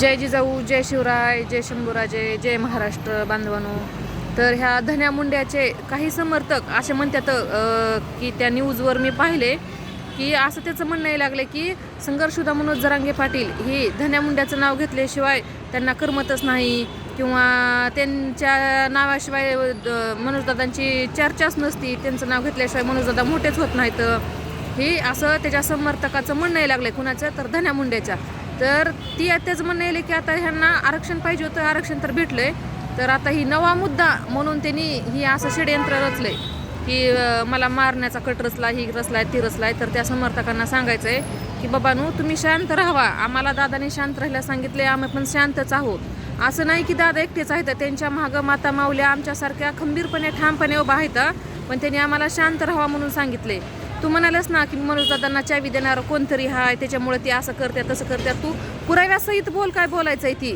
जय जिजाऊ जय शिवराय जय शंभूराजे जय महाराष्ट्र बांधवानो. तर ह्या धन्या मुंड्याचे काही समर्थक असे म्हणतात की त्या न्यूजवर मी पाहिले की असं त्याचं म्हणणं यायला लागले की संघर्षुदा मनोज जरांगे पाटील ही धन्या मुंड्याचं नाव घेतल्याशिवाय त्यांना करमतच नाही किंवा त्यांच्या नावाशिवाय मनोजदादांची चर्चाच नसती त्यांचं नाव घेतल्याशिवाय मनोजदादा मोठेच होत नाहीत. हे असं त्याच्या समर्थकाचं म्हणणं यायला लागलंय कुणाचं? तर धन्या मुंड्याच्या. तर ती त्याचं म्हणणं येईल की आता ह्यांना आरक्षण पाहिजे होतं आरक्षण तर भेटलं आहे तर आता ही नवा मुद्दा म्हणून त्यांनी ही असं षडयंत्र रचलंय की मला मारण्याचा कट रचला ही रचलाय ती रचलाय. तर त्या समर्थकांना सांगायचं आहे की बाबानू तुम्ही शांत राहावा आम्हाला दादाने शांत राहायला सांगितले आम्ही पण शांतच आहोत. असं नाही की दादा एकटेच आहेत. त्यांच्या मागं माता माऊल्या आमच्यासारख्या खंबीरपणे ठामपणे उभा आहेत. पण त्यांनी आम्हाला शांत राहावा म्हणून सांगितले तू म्हणालस ना की मनोज दादांना चावी देणार कोणतरी हाय त्याच्यामुळे ती असं करते तसं करते तू पुराव्यासहित बोल काय बोलायचंय ती?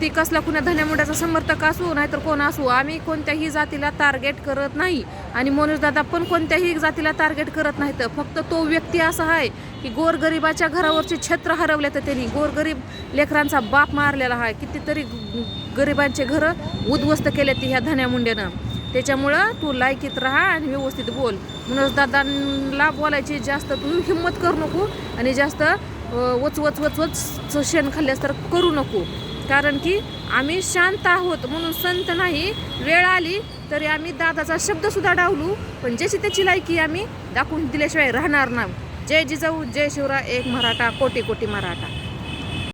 ती कसला कुण्या धन्यामुंड्याचा समर्थक असू नाहीतर कोण असू? आम्ही कोणत्याही जातीला टार्गेट करत नाही. आणि मनोज दादा पण कोणत्याही जातीला टार्गेट करत नाहीत. फक्त तो व्यक्ती असा आहे की गोरगरिबाच्या घरावरचे छत्र हरवले तर त्यांनी गोरगरीब लेकरांचा बाप मारलेला आहे कितीतरी गरिबांचे घरं उद्ध्वस्त केले ती ह्या धन्यामुंड्यानं त्याच्यामुळं तू लायकीत राहा आणि व्यवस्थित बोल. म्हणून दादांना बोलायची जास्त तू हिंमत करू नको आणि जास्त वच वच वच वच शेण खाल्ल्यास तर करू नको. कारण की आम्ही शांत आहोत म्हणून संत नाही. वेळ आली तरी आम्ही दादाचा शब्दसुद्धा डावलू. पण ज्याची त्याची लायकी आम्ही दाखवून दिल्याशिवाय राहणार नाही. जय जिजाऊ जय शिवरा एक मराठा कोटी कोटी मराठा.